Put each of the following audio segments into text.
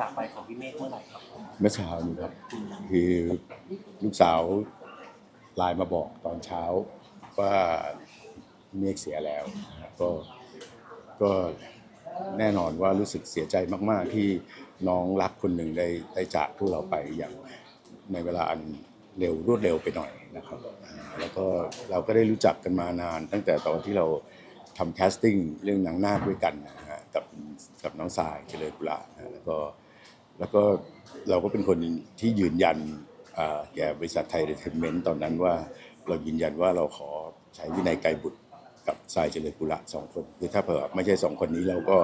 จากไปของพี่เมฆเมื่อไหร่ครับเมื่อเช้านี้ครับ คือลูกสาวไลน์มาบอกตอนเช้าว่าเมฆเสียแล้วนะฮะก็ก็แน่นอนว่ารู้สึกเสียใจมากๆ ที่น้องรักคนหนึ่งได้ได้จากพวกเราไปอย่างในเวลาอันเร็วรวดเร็วไปหน่อยนะครับ แล้วก็เราก็ได้รู้จักกันมานานตั้งแต่ตอนที่เราทำแคสติ้งเรื่องหนังหน้าด้วยกันนะฮะ กับกับน้องสายเจริญกุลานะฮะแล้วก็แล้วก็เราก็เป็นคนที่ยืนยันแก่บริษัทไทยเดเทนเมนต์ตอนนั้นว่าเรายืนยันว่าเราขอใช้วินัยไกรบุตรกับสายเจริญกุละสองคนคือถ้าเผื่อไม่ใช่สองคนนี้เราก็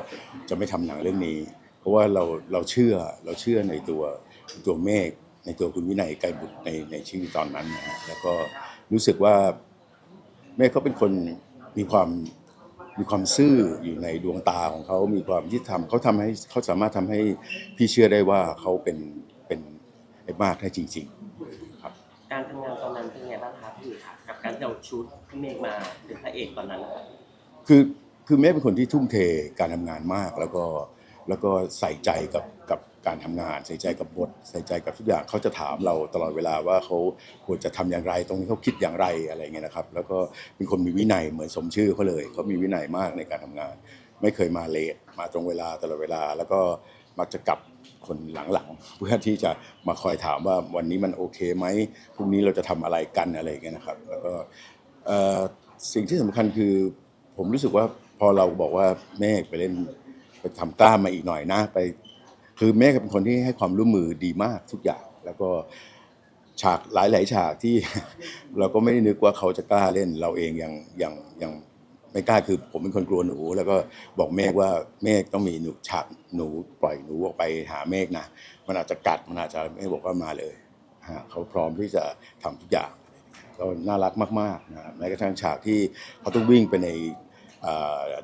จะไม่ทำหนังเรื่องนี้ เพราะว่าเราเราเชื่อเราเชื่อในตัวตัวเมฆในตัวคุณวินัยไกรบุตรในในชีวิตตอนนั้นนะฮะแล้วก็รู้สึกว่าเมฆเขาเป็นคนมีความ มีความซื่ออยู่ในดวงตาของเขามีความยุติธรรมเขาทำให้เขาสามารถทำให้พี่เชื่อได้ว่าเขาเป็นเป็นไอ้มากได้จริง ๆ ครับ การทำงานตอนนั้นเป็นไงบ้างครับพี่อุ๋ยครับกับการที่เราชูดพี่เมฆมาเป็นพระเอกตอนนั้นนะครับคือคือแม่เป็นคนที่ทุ่มเทการทำงานมากแล้วก็ แล้วก็ใส่ใจกับกับการทำงาน ใส่ใจกับบท ใส่ใจกับทุกอย่างเขาจะถามเราตลอดเวลาว่าเขาควรจะทำอย่างไร ตรงนี้เขาคิดอย่างไรอะไรเงี้ยนะครับ แล้วก็เป็นคนมีวินัยเหมือนสมชื่อเขาเลยเขามีวินัยมากในการทำงาน ไม่เคยมาเลทมาตรงเวลาตลอดเวลา แล้วก็มักจะกลับคนหลังๆ เพื่อที่จะมาคอยถามว่าวันนี้มันโอเคไหมพรุ่งนี้เราจะทำอะไรกันอะไรเงี้ยนะครับ แล้วก็สิ่งที่สำคัญคือผมรู้สึกว่าพอเราบอกว่าเมฆไปเล่น ไปทำกล้ามมาอีกหน่อยนะ ไป คือเมฆเป็นคนที่ให้ความร่วมมือดีมากทุกอย่าง แล้วก็ฉากหลาย ๆ ฉากที่ เราก็ไม่ได้นึกว่าเขาจะกล้าเล่น เราเองยังยังยังไม่กล้าคือผมเป็นคนกลัวหนู แล้วก็บอกเมฆว่าเมฆต้องมีหนูฉากหนูปล่อยหนูออกไปหาเมฆนะมันอาจจะกัดมันอาจจะไม่บอกว่ามาเลยฮะเขาพร้อมที่จะทำทุกอย่างก็น่ารักมากๆนะแม้กระทั่งฉากที่เขาต้องวิ่งไปใน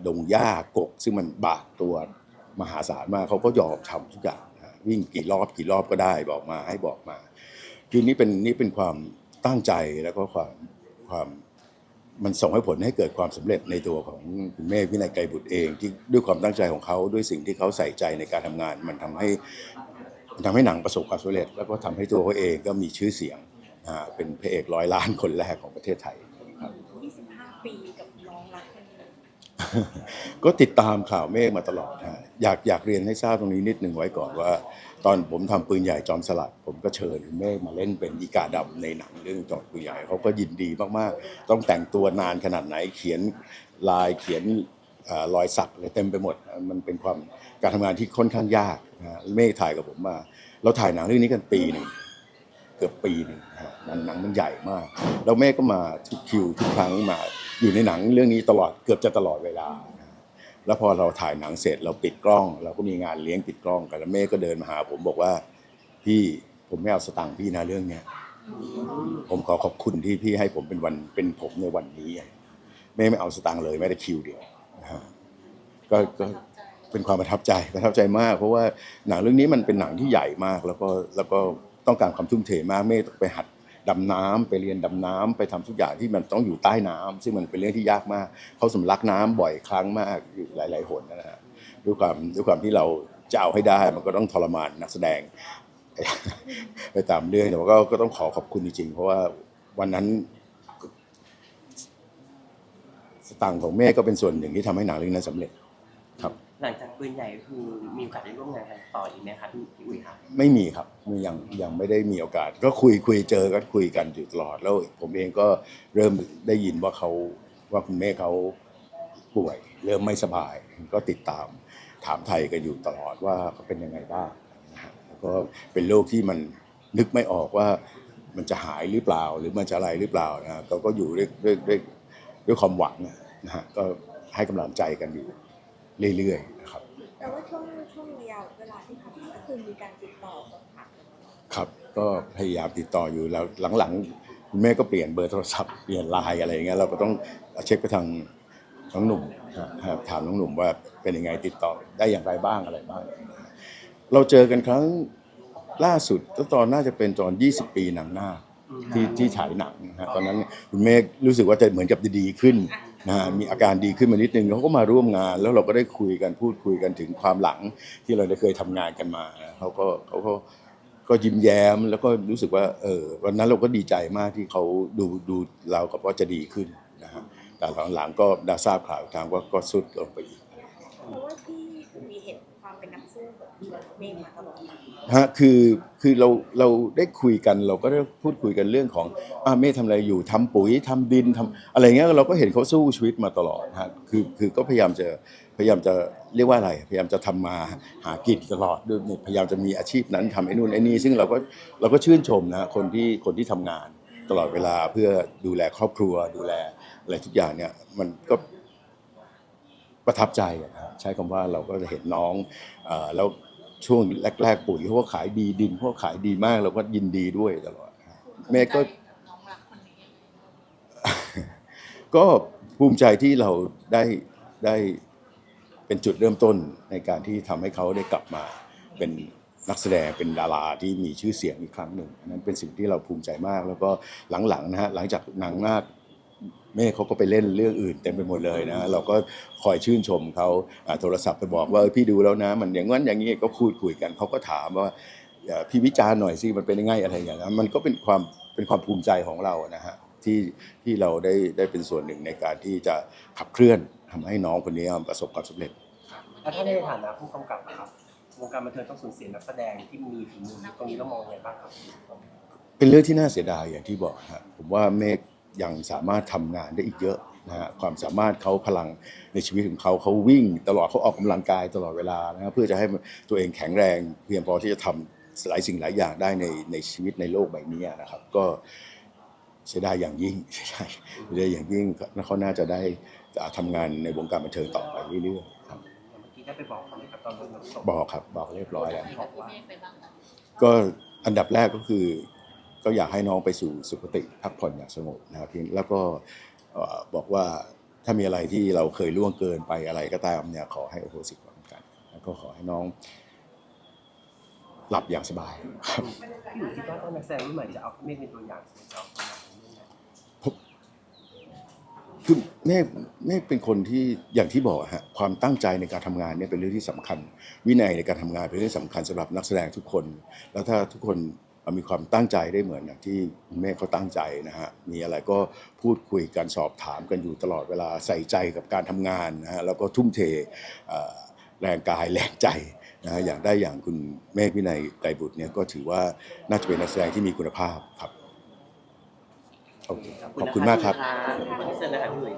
ดงหญ้ากก ซึ่งมันบาดตัวมหาศาลมากเขาก็ยอมทำทุกอย่างวิ่งกี่รอบกี่รอบก็ได้บอกมาให้บอกมาคือนี่เป็นนี่เป็นความตั้งใจแล้วก็ความความมันส่งให้ผลให้เกิดความสำเร็จในตัวของคุณเมฆวินัยไกรบุตรเอง ที่ด้วยความตั้งใจของเขาด้วยสิ่งที่เขาใส่ใจในการทำงาน มันทำให้มันทำให้หนังประสบความสำเร็จ แล้วก็ทำให้ตัวเขาเองก็มีชื่อเสียงเป็นพระเอกร้อยล้านคนแรกของประเทศไทยครับ25 ปีกับน้องรักคนนี้ ก็ติดตามข่าวเมฆมาตลอดฮะอยากอยากเรียนให้ทราบตรงนี้นิดหนึ่งไว้ก่อนว่า ตอนผมทำปืนใหญ่จอมสลัด ผมก็เชิญเมฆมาเล่นเป็นอีกาดำในหนังเรื่องจอมปืนใหญ่เขาก็ยินดีมากๆ ต้องแต่งตัวนานขนาดไหนเขียนลายเขียนอรอยสักอะไรเต็มไปหมด มันเป็นความการทำงานที่ค่อนข้างยากนะฮะเมฆถ่ายกับผมมา เราถ่ายหนังเรื่องนี้กันปีหนึ่งเกือบปีหนึ่งนะฮะหนังหนังมันใหญ่มาก แล้วเมฆก็มาทุกคิวทุกครั้งมา อยู่ในหนังเรื่องนี้ตลอดเกือบจะตลอดเวลา แล้วพอเราถ่ายหนังเสร็จเราปิดกล้อง เราก็มีงานเลี้ยงปิดกล้องกันแล้วเมฆก็เดินมาหา ผมบอกว่าพี่ผมไม่เอาสตังค์พี่นะเรื่องเนี้ยผมขอขอบคุณที่พี่ให้ผมเป็นวันเป็นผมในวันนี้เมฆไม่เอาสตังค์เลยแม้แต่คิวเดียวก็ก็เป็นความประทับใจประทับใจมาก เพราะว่าหนังเรื่องนี้มันเป็นหนังที่ใหญ่มาก แล้วก็แล้วก็ต้องการความทุ่มเทมากเมฆต้องไปหัด ดำน้ำไปเรียนดำน้ำไปทำทุกอย่างที่มันต้องอยู่ใต้น้ำซึ่งมันเป็นเรื่องที่ยากมาก เขาสำลักน้ำบ่อยครั้งมากอยู่หลาย ๆ หนนะฮะด้วยความด้วยความที่เราจะเอาให้ได้มันก็ต้องทรมานนักแสดง ไปตามเรื่องแต่ว่าก็ก็ต้องขอขอบคุณจริงๆ เพราะว่าวันนั้นสตางค์ของแม่ก็เป็นส่วนหนึ่งที่ทำให้หนังเรื่องนั้นสำเร็จ หลังจากปืนใหญ่คือมีโอกาสได้ร่วมงานกันต่ออีกไหมครับพี่อุ๋ยครับไม่มีครับยังยังไม่ได้มีโอกาส ก็คุยคุยเจอกันคุยกันอยู่ตลอด แล้วผมเองก็เริ่มได้ยินว่าเขาว่าคุณแม่เขาป่วย เริ่มไม่สบาย ก็ติดตามถามไทยกันอยู่ตลอดว่าเขาเป็นยังไงบ้างนะฮะแล้วก็เป็นโรคที่มันนึกไม่ออกว่ามันจะหายหรือเปล่าหรือมันจะอะไรหรือเปล่านะฮะก็ก็อยู่ด้วยด้วยด้วยด้วยความหวังนะฮะก็ให้กำลังใจกันอยู่ เรื่อยๆนะครับแต่ว่าช่วงช่วงระยะเวลาที่ผ่านมาก็คือมีการติดต่อสอบถามกันครับ ก็พยายามติดต่ออยู่แล้วหลังๆคุณแม่ก็เปลี่ยนเบอร์โทรศัพท์เปลี่ยนไลน์อะไรอย่างเงี้ยเราก็ต้องเช็คไปทางน้องหนุ่มนะครับถามน้องหนุ่มว่าเป็นยังไงติดต่อได้อย่างไรบ้างอะไรบ้าง เราเจอกันครั้งล่าสุดก็ตอนน่าจะเป็นตอน 20 ปีหนังหน้าที่ที่ฉายหนังนะฮะตอนนั้นคุณแม่รู้สึกว่าจะเหมือนกับดีๆขึ้น นะฮะมีอาการดีขึ้นมานิดนึงเขาก็มาร่วมงาน แล้วเราก็ได้คุยกันพูดคุยกันถึงความหลังที่เราได้เคยทำงานกันมาเขาก็เขาก็ก็ยิ้มแย้มแล้วก็รู้สึกว่าเออวันนั้นเราก็ดีใจมากที่เขาดูดูเรากับว่าจะดีขึ้นนะฮะแต่หลังๆก็ได้ทราบข่าวทางว่าก็สุดลงไปอีกเพราะว่าที่มีเห็นความเป็นนักสู้ของเมฆมาตลอด ฮะคือคือเราเราได้คุยกันเราก็ได้พูดคุยกันเรื่องของอ่าเมฆทำอะไรอยู่ทำปุ๋ยทำดินทำอะไรเงี้ยเราก็เห็นเขาสู้ชีวิตมาตลอดฮะคือคือก็พยายามจะพยายามจะเรียกว่าอะไร พยายามจะทำมาหากินตลอดด้วยพยายามจะมีอาชีพนั้นทำไอ้นู่นไอ้นี่ซึ่งเราก็เราก็ชื่นชมนะคนที่คนที่ทำงานตลอดเวลาเพื่อดูแลครอบครัวดูแลอะไรทุกอย่างเนี่ยมันก็ประทับใจอะนะใช้คำว่าเราก็จะเห็นน้องเอ่อแล้ว ช่วงแรกๆปุ๋ยเขาก็ขายดีดินเขาก็ขายดีมากเราก็ยินดีด้วยตลอดนะครับแม่ก็น้องรักคนนี้ก็ภูมิใจที่เราได้ได้เป็นจุดเริ่มต้นในการที่ทำให้เขาได้กลับมาเป็นนักแสดงเป็นดาราที่มีชื่อเสียงอีกครั้งหนึ่งอันนั้นเป็นสิ่งที่เราภูมิใจมาก แล้วก็หลังๆนะฮะหลังจากหนังนาค แม่เขาก็ไปเล่นเรื่องอื่นเต็มไปหมดเลยนะเราก็คอยชื่นชมเขาอ่าโทรศัพท์ไปบอกว่าเออพี่ดูแล้วนะ มันอย่างนั้นอย่างนี้ก็พูดคุยกันเขาก็ถามว่าเอ่อพี่วิจารณ์หน่อยสิมันเป็นยังไงอะไรอย่างเงี้ยมันก็เป็นความเป็นความภูมิใจของเรานะฮะที่ที่เราได้ได้เป็นส่วนหนึ่งในการที่จะขับเคลื่อนทำให้น้องคนนี้ประสบความสำเร็จแล้วถ้าในฐานะผู้กำกับอะครับวงการบันเทิงต้องสูญเสียนักแสดงที่มีฝีมือตรงนี้เรามองยังไงบ้างครับ เป็นเรื่องที่น่าเสียดายอย่างที่บอกฮะผมว่าเมฆ ยังสามารถทำงานได้อีกเยอะนะฮะความสามารถเขาพลังในชีวิตของเขาเขาวิ่ง ตลอดเขาออกกำลังกายตลอดเวลานะฮะเพื่อจะให้ตัวเองแข็งแรงเพียงพอที่จะทำหลายสิ่งหลายอย่างได้ในในชีวิตในโลกใบนี้นะครับ ก็เสียดายอย่างยิ่งเสียดายเสียดายอย่างยิ่งเขาน่าจะได้ทำงานในวงการบันเทิงต่อไปเรื่อยๆครับเมื่อกี้ได้ไปบอกเขาไหมครับตอนโดนน้ำตกบอกครับบอกเรียบร้อยแล้วคุยกับพี่เมฆไปบ้างไหมก็อันดับแรกก็คือ ก็อยากให้น้องไปสู่สุคติพักผ่อนอย่างสงบนะครับเพียงแล้วก็เอ่อบอกว่าถ้ามีอะไรที่เราเคยล่วงเกินไปอะไรก็ตามเนี่ยขอให้อโหสิกรรมกัน แล้วก็ขอให้น้องหลับอย่างสบายครับพี่หนูคิดว่าตอนนักแสดงรุ่นใหม่จะเอาเมฆเป็นตัวอย่างจะเอาตัวอย่างในเรื่องไหนคือแม่แม่เป็นคนที่อย่างที่บอกอะฮะความตั้งใจในการทำงานเนี่ยเป็นเรื่องที่สำคัญ วินัยในการทำงานเป็นเรื่องสำคัญสำหรับนักแสดงทุกคน แล้วถ้าทุกคน มีความตั้งใจได้เหมือนอย่างที่คุณแม่เขาตั้งใจนะฮะมีอะไรก็พูดคุยกันสอบถามกันอยู่ตลอดเวลาใส่ใจกับการทำงานนะฮะแล้วก็ทุ่มเทแรงกายแรงใจนะฮะอย่างได้อย่างคุณเมฆวินัยไกรบุตรเนี่ยก็ถือว่าน่าจะเป็นนักแสดงที่มีคุณภาพครับขอบคุณมากครับ ขอบคุณนะครับพี่หนุ่ย